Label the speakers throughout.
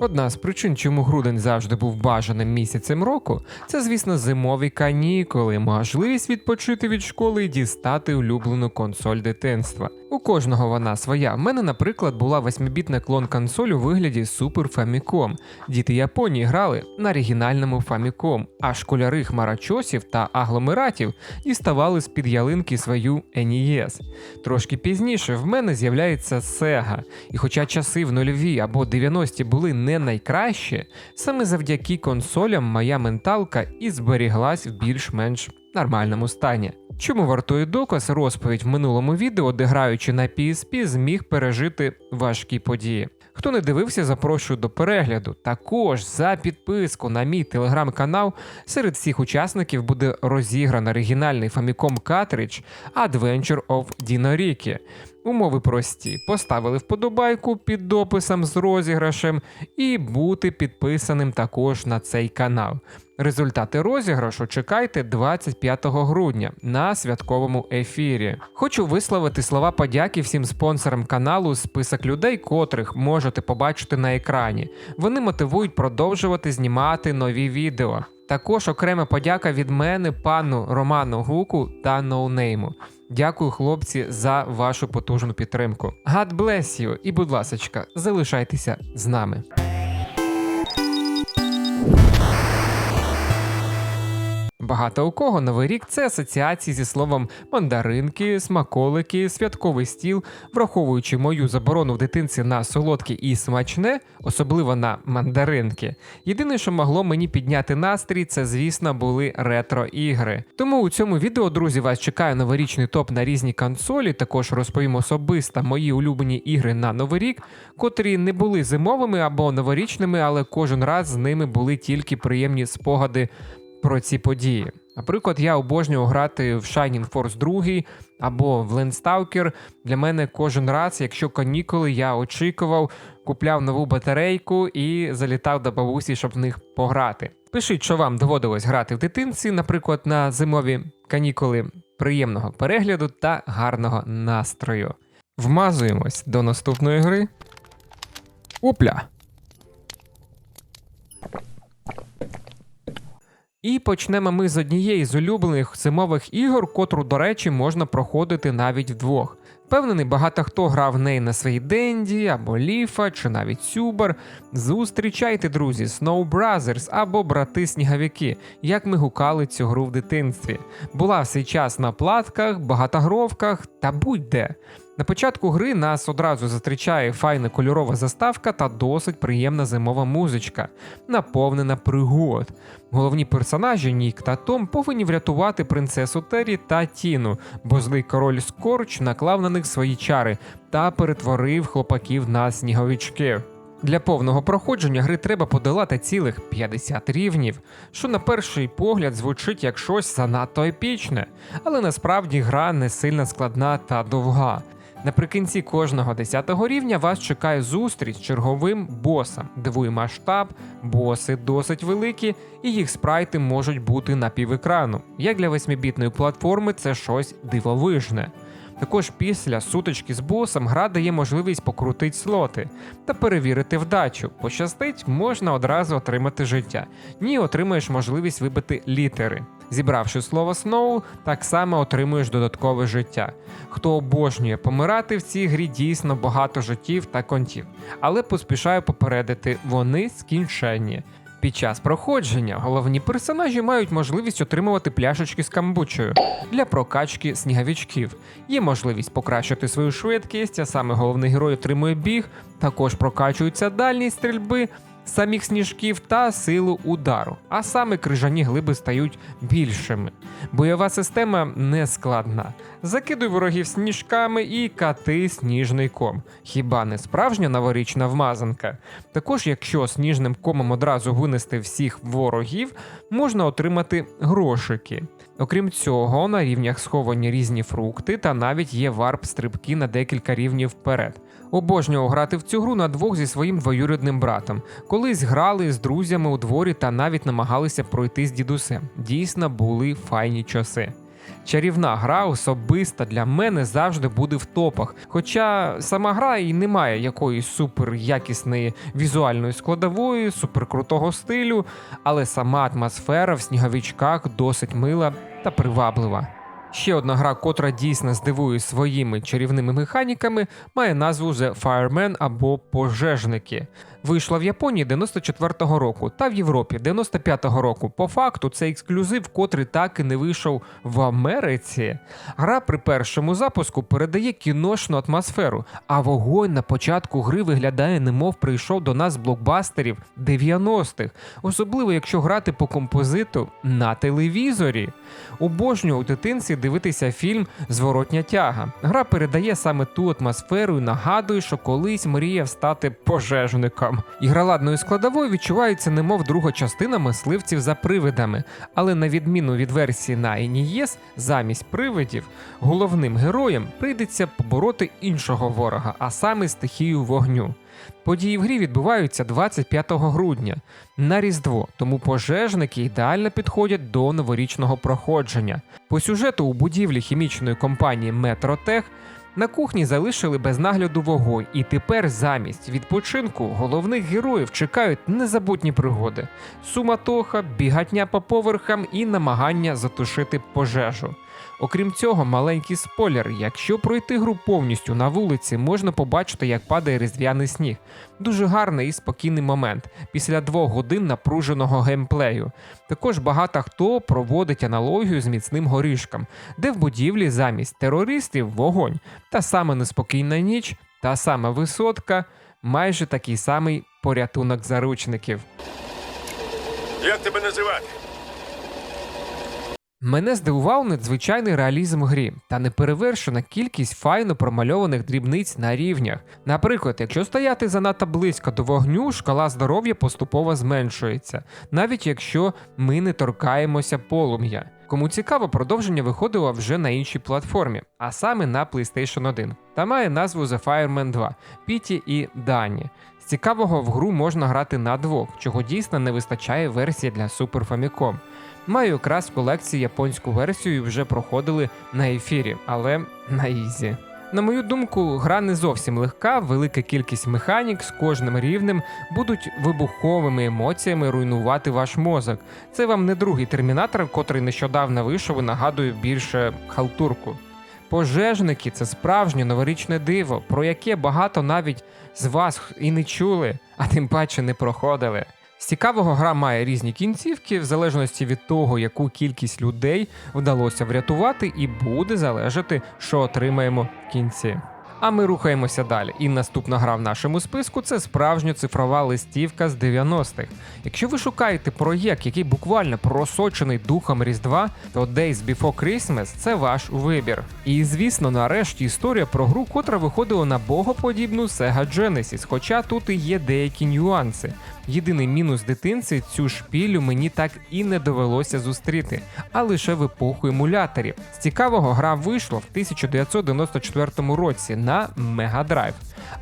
Speaker 1: Одна з причин, чому грудень завжди був бажаним місяцем року, це, звісно, зимові канікули, можливість відпочити від школи і дістати улюблену консоль дитинства. У кожного вона своя. В мене, наприклад, була восьмибітна клон консоль у вигляді Super Famicom. Діти Японії грали на оригінальному Famicom, а школяри хмарачосів та агломератів діставали з-під ялинки свою NES. Трошки пізніше в мене з'являється Sega, і хоча часи в нульові або 90-ті були не найкращі, саме завдяки консолям моя менталка і зберіглась в більш-менш нормальному стані. Чому вартує доказ розповідь в минулому відео, де граючи на PSP, зміг пережити важкі події. Хто не дивився, запрошую до перегляду. Також за підписку на мій телеграм-канал серед всіх учасників буде розіграно оригінальний Famicom картридж Adventure of Dino. Умови прості: поставили вподобайку під дописом з розіграшем і бути підписаним також на цей канал. Результати розіграшу чекайте 25 грудня на святковому ефірі. Хочу висловити слова подяки всім спонсорам каналу, список людей, котрих можете побачити на екрані. Вони мотивують продовжувати знімати нові відео. Також окрема подяка від мене, пану Роману Гуку та ноунейму. Дякую, хлопці, за вашу потужну підтримку. God bless you і, будь ласочка, залишайтеся з нами. Багато у кого новий рік це асоціації зі словом мандаринки, смаколики, святковий стіл, враховуючи мою заборону в дитинці на солодке і смачне, особливо на мандаринки. Єдине, що могло мені підняти настрій, це, звісно, були ретро-ігри. Тому у цьому відео, друзі, вас чекає новорічний топ на різні консолі. Також розповім особисто мої улюблені ігри на новий рік, котрі не були зимовими або новорічними, але кожен раз з ними були тільки приємні спогади про ці події. Наприклад, я обожнюю грати в Shining Force 2 або в Landstalker. Для мене кожен раз, якщо канікули, я очікував, купляв нову батарейку і залітав до бабусі, щоб в них пограти. Пишіть, що вам доводилось грати в дитинці, наприклад, на зимові канікули. Приємного перегляду та гарного настрою. Вмазуємось до наступної гри. Опля! І почнемо ми з однієї з улюблених зимових ігор, котру, до речі, можна проходити навіть вдвох. Впевнений, багато хто грав в неї на своїй Денді або Ліфа чи навіть Сюбер. Зустрічайте, друзі, Snow Brothers або брати сніговики, як ми гукали цю гру в дитинстві. Була в цей час на платках, багатогровках та будь-де. На початку гри нас одразу зустрічає файна кольорова заставка та досить приємна зимова музичка, наповнена пригод. Головні персонажі Нік та Том повинні врятувати принцесу Террі та Тіну, бо злий король Скорч наклав на них свої чари та перетворив хлопаків на сніговички. Для повного проходження гри треба подолати цілих 50 рівнів, що на перший погляд звучить як щось занадто епічне, але насправді гра не сильно складна та довга. Наприкінці кожного 10-го рівня вас чекає зустріч з черговим босом. Дивує масштаб, боси досить великі, і їх спрайти можуть бути на півекрану. Як для 8-бітної платформи, це щось дивовижне. Також після сутички з босом гра дає можливість покрутити слоти та перевірити вдачу. Пощастить, можна одразу отримати життя. Ні, отримаєш можливість вибити літери. Зібравши слово Сноу, так само отримуєш додаткове життя. Хто обожнює помирати в цій грі дійсно багато життів та контів, але поспішаю попередити, вони скінченні. Під час проходження головні персонажі мають можливість отримувати пляшечки з камбучею для прокачки сніговичків. Є можливість покращити свою швидкість, а саме головний герой отримує біг, також прокачуються дальність стрільби, самих сніжків та силу удару, а саме крижані глиби стають більшими. Бойова система не складна. Закидуй ворогів сніжками і кати сніжний ком. Хіба не справжня новорічна вмазанка? Також, якщо сніжним комом одразу винести всіх ворогів, можна отримати грошики. Окрім цього, на рівнях сховані різні фрукти та навіть є варп-стрибки на декілька рівнів вперед. Обожнював грати в цю гру на двох зі своїм двоюрідним братом. Колись грали з друзями у дворі та навіть намагалися пройти з дідусем. Дійсно були файні часи. Чарівна гра особиста для мене завжди буде в топах. Хоча сама гра і не має якоїсь супер якісної візуальної складової, суперкрутого стилю, але сама атмосфера в сніговичках досить мила та приваблива. Ще одна гра, котра дійсно здивує своїми чарівними механіками, має назву The Fireman або Пожежники. Вийшла в Японії 94-го року та в Європі 95-го року. По факту це ексклюзив, котрий так і не вийшов в Америці. Гра при першому запуску передає кіношну атмосферу, а вогонь на початку гри виглядає, немов прийшов до нас з блокбастерів 90-х, особливо якщо грати по композиту на телевізорі. Обожнюю у дитинстві дивитися фільм Зворотня тяга. Гра передає саме ту атмосферу і нагадує, що колись мріяв стати пожежником. Ігроладною складовою відчувається немов друга частина мисливців за привидами, але на відміну від версії на NES, замість привидів, головним героям прийдеться побороти іншого ворога, а саме стихію вогню. Події в грі відбуваються 25 грудня на Різдво, тому пожежники ідеально підходять до новорічного проходження. По сюжету у будівлі хімічної компанії Метротех на кухні залишили без нагляду вогонь, і тепер замість відпочинку головних героїв чекають незабутні пригоди: суматоха, бігатня по поверхам і намагання затушити пожежу. Окрім цього, маленький спойлер: якщо пройти гру повністю на вулиці, можна побачити, як падає різдвяний сніг. Дуже гарний і спокійний момент після двох годин напруженого геймплею. Також багато хто проводить аналогію з міцним горішком, де в будівлі замість терористів вогонь, та саме неспокійна ніч, та сама висотка, майже такий самий порятунок заручників.
Speaker 2: Як тебе називати?
Speaker 1: Мене здивував надзвичайний реалізм грі та неперевершена кількість файно промальованих дрібниць на рівнях. Наприклад, якщо стояти занадто близько до вогню, шкала здоров'я поступово зменшується, навіть якщо ми не торкаємося полум'я. Кому цікаво, продовження виходило вже на іншій платформі, а саме на PlayStation 1, та має назву The Fireman 2, Піті і Дані. З цікавого в гру можна грати на двох, чого дійсно не вистачає версії для Super Famicom. Маю якраз колекції японську версію і вже проходили на ефірі, але на ізі. На мою думку, гра не зовсім легка, велика кількість механік з кожним рівнем будуть вибуховими емоціями руйнувати ваш мозок. Це вам не другий термінатор, котрий нещодавно вийшов і нагадує більше халтурку. Пожежники це справжнє новорічне диво, про яке багато навіть з вас і не чули, а тим паче не проходили. З цікавого гра має різні кінцівки, в залежності від того, яку кількість людей вдалося врятувати, і буде залежати, що отримаємо в кінці. А ми рухаємося далі. І наступна гра в нашому списку це справжня цифрова листівка з 90-х. Якщо ви шукаєте проєкт, який буквально просочений духом Різдва, то Days Before Christmas це ваш вибір. І звісно, нарешті історія про гру, котра виходила на богоподібну Sega Genesis, хоча тут і є деякі нюанси. Єдиний мінус дитинці цю шпілю мені так і не довелося зустріти, а лише в епоху емуляторів. З цікавого гра вийшла в 1994 році на Mega Drive.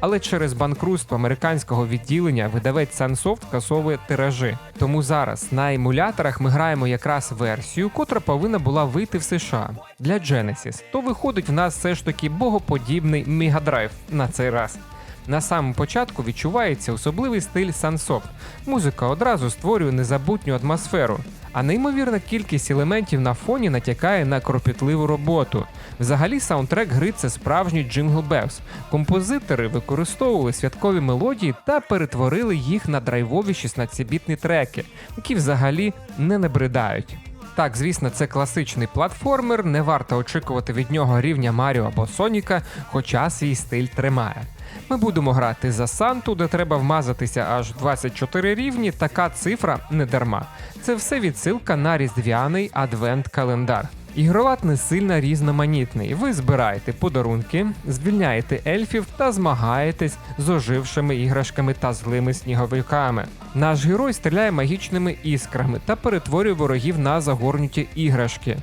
Speaker 1: Але через банкрутство американського відділення видавець Sunsoft скасовує тиражі. Тому зараз на емуляторах ми граємо якраз версію, котра повинна була вийти в США для Genesis. То виходить в нас все ж таки богоподібний Drive на цей раз. На самому початку відчувається особливий стиль Sunsoft. Музика одразу створює незабутню атмосферу, а неймовірна кількість елементів на фоні натякає на кропітливу роботу. Взагалі, саундтрек гри це справжній Jingle Bells. Композитори використовували святкові мелодії та перетворили їх на драйвові 16-бітні треки, які взагалі не набридають. Так, звісно, це класичний платформер, не варто очікувати від нього рівня Маріо або Соніка, хоча свій стиль тримає. Ми будемо грати за Санту, де треба вмазатися аж 24 рівні. Така цифра не дарма. Це все відсилка на різдвяний адвент-календар. Ігролад не сильно різноманітний. Ви збираєте подарунки, звільняєте ельфів та змагаєтесь з ожившими іграшками та злими сніговиками. Наш герой стріляє магічними іскрами та перетворює ворогів на загорнуті іграшки.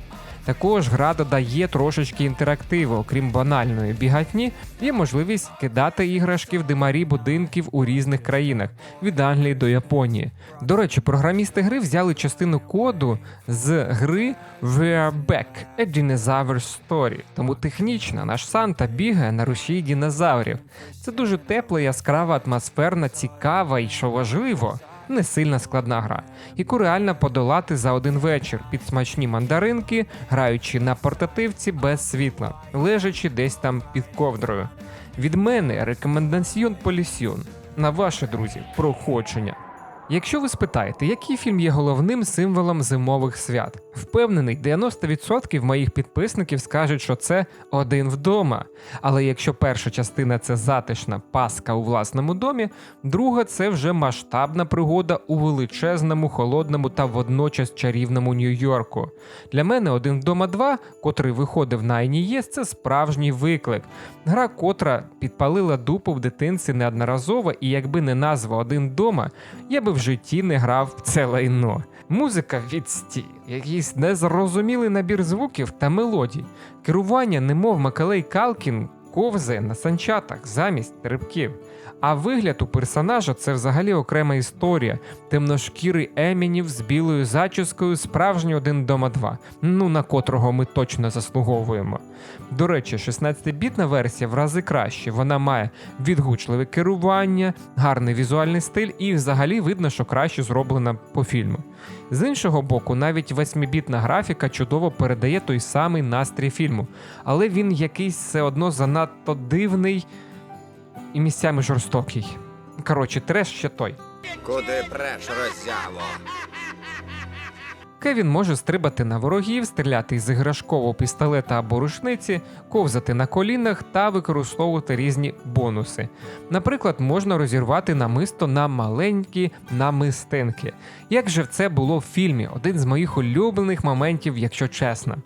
Speaker 1: Також гра додає трошечки інтерактиву, окрім банальної бігатні, є можливість кидати іграшки в димарі будинків у різних країнах від Англії до Японії. До речі, програмісти гри взяли частину коду з гри We're Back – A Dinosaur Story. Тому технічно наш Санта бігає на рушії динозаврів. Це дуже тепла, яскрава, атмосферна, цікава і що важливо. Не сильно складна гра, яку реально подолати за один вечір під смачні мандаринки, граючи на портативці без світла, лежачи десь там під ковдрою. Від мене рекомендаціон полісьйон на ваше друзі проходження. Якщо ви спитаєте, який фільм є головним символом зимових свят, впевнений, 90% моїх підписників скажуть, що це один вдома. Але якщо перша частина це затишна паска у власному домі, друга це вже масштабна пригода у величезному, холодному та водночас чарівному Нью-Йорку. Для мене один вдома 2, котрий виходив на NES, це справжній виклик. Гра, котра підпалила дупу в дитинці неодноразово, і якби не назва один вдома, я би в житті не грав це лайно. Музика відстій, якийсь незрозумілий набір звуків та мелодій. Керування, немов Макалей Калкін, ковзає на санчатах замість терпків. А вигляд у персонажа це взагалі окрема історія. Темношкірий Емінів з білою зачіскою, справжній один дома два, ну на котрого ми точно заслуговуємо. До речі, 16-бітна версія в рази краще. Вона має відгучливе керування, гарний візуальний стиль і взагалі видно, що краще зроблена по фільму. З іншого боку, навіть 8-бітна графіка чудово передає той самий настрій фільму, але він якийсь все одно занадто дивний і місцями жорстокий. Коротше, треш ще той.
Speaker 3: Куди преш роззяло?
Speaker 1: Кевін може стрибати на ворогів, стріляти із іграшкового пістолета або рушниці, ковзати на колінах та використовувати різні бонуси. Наприклад, можна розірвати намисто на маленькі намистинки. Як же це було в фільмі? Один з моїх улюблених моментів, якщо чесно.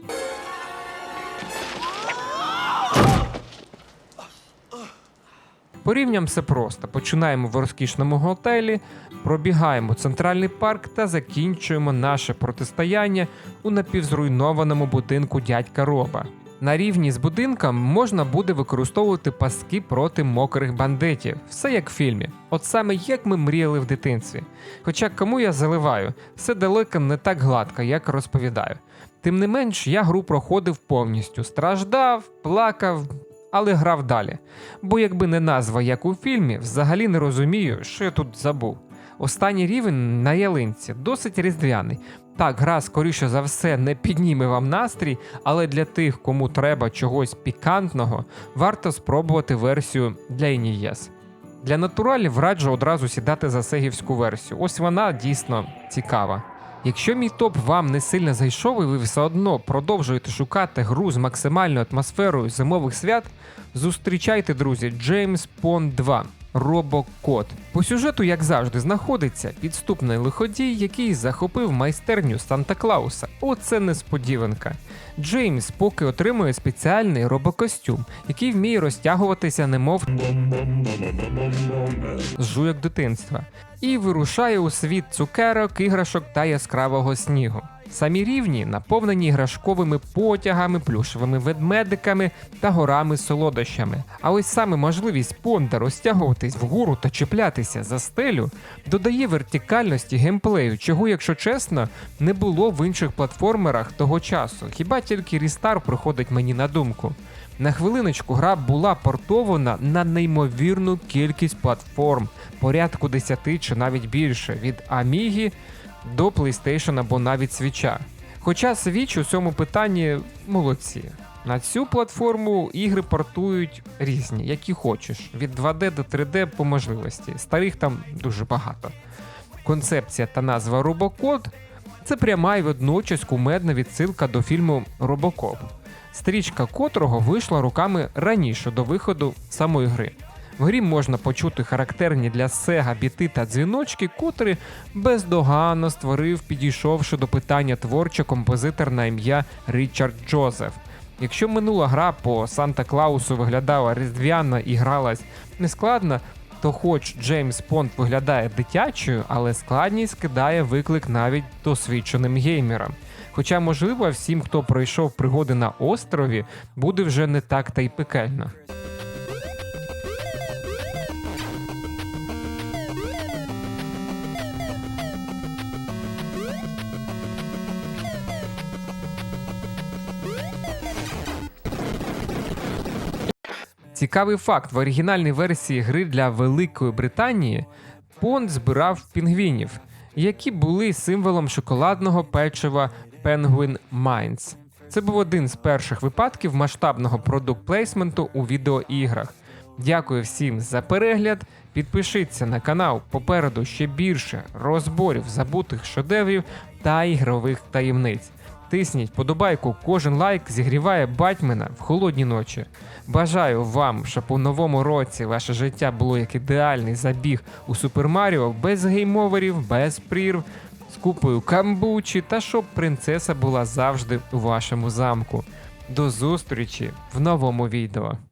Speaker 1: Порівням все просто. Починаємо в розкішному готелі, пробігаємо центральний парк та закінчуємо наше протистояння у напівзруйнованому будинку дядька Роба. На рівні з будинком можна буде використовувати паски проти мокрих бандитів, все як в фільмі. От саме як ми мріяли в дитинстві. Хоча кому я заливаю, все далеко не так гладко, як розповідаю. Тим не менш, я гру проходив повністю, страждав, плакав, але грав далі. Бо якби не назва, як у фільмі, взагалі не розумію, що я тут забув. Останній рівень на ялинці досить різдвяний. Так, гра, скоріше за все, не підніме вам настрій, але для тих, кому треба чогось пікантного, варто спробувати версію для NES. Для натуралів раджу одразу сідати за сегівську версію. Ось вона дійсно цікава. Якщо мій топ вам не сильно зайшов і ви все одно продовжуєте шукати гру з максимальною атмосферою зимових свят, зустрічайте, друзі, James Pond 2. Робокод. По сюжету, як завжди, знаходиться підступний лиходій, який захопив майстерню Санта Клауса. Оце несподіванка. Джеймс поки отримує спеціальний робокостюм, який вміє розтягуватися, немов з жуйок дитинства, і вирушає у світ цукерок, іграшок та яскравого снігу. Самі рівні наповнені іграшковими потягами, плюшевими ведмедиками та горами солодощами. А ось саме можливість понда розтягуватись вгору та чіплятися за стелю додає вертикальності геймплею, чого, якщо чесно, не було в інших платформерах того часу. Хіба тільки Рістар приходить мені на думку. На хвилиночку гра була портована на неймовірну кількість платформ, порядку 10 чи навіть більше, від Amiga до PlayStation або навіть Свіча. Хоча Switch у цьому питанні молодці. На цю платформу ігри портують різні, які хочеш, від 2D до 3D по можливості. Старих там дуже багато. Концепція та назва Робокод це пряма і водночас кумедна відсилка до фільму Робокоп, стрічка котрого вийшла руками раніше до виходу самої гри. В грі можна почути характерні для Сега біти та дзвіночки, котрі бездоганно створив, підійшовши до питання творчо композитор на ім'я Річард Джозеф. Якщо минула гра по Санта Клаусу виглядала різдвяно і гралась нескладно, то хоч Джеймс Понт виглядає дитячою, але складність кидає виклик навіть досвідченим геймерам. Хоча, можливо, всім, хто пройшов пригоди на острові, буде вже не так та й пекельно. Цікавий факт: в оригінальній версії гри для Великої Британії Понд збирав пінгвінів, які були символом шоколадного печива Penguin Minds. Це був один з перших випадків масштабного продукт-плейсменту у відеоіграх. Дякую всім за перегляд. Підпишіться на канал. Попереду ще більше розборів забутих шедеврів та ігрових таємниць. Тисніть подобайку, кожен лайк зігріває Батьмена в холодні ночі. Бажаю вам, щоб у новому році ваше життя було як ідеальний забіг у Супер Маріо без геймоверів, без прірв, з купою камбучі та щоб принцеса була завжди у вашому замку. До зустрічі в новому відео.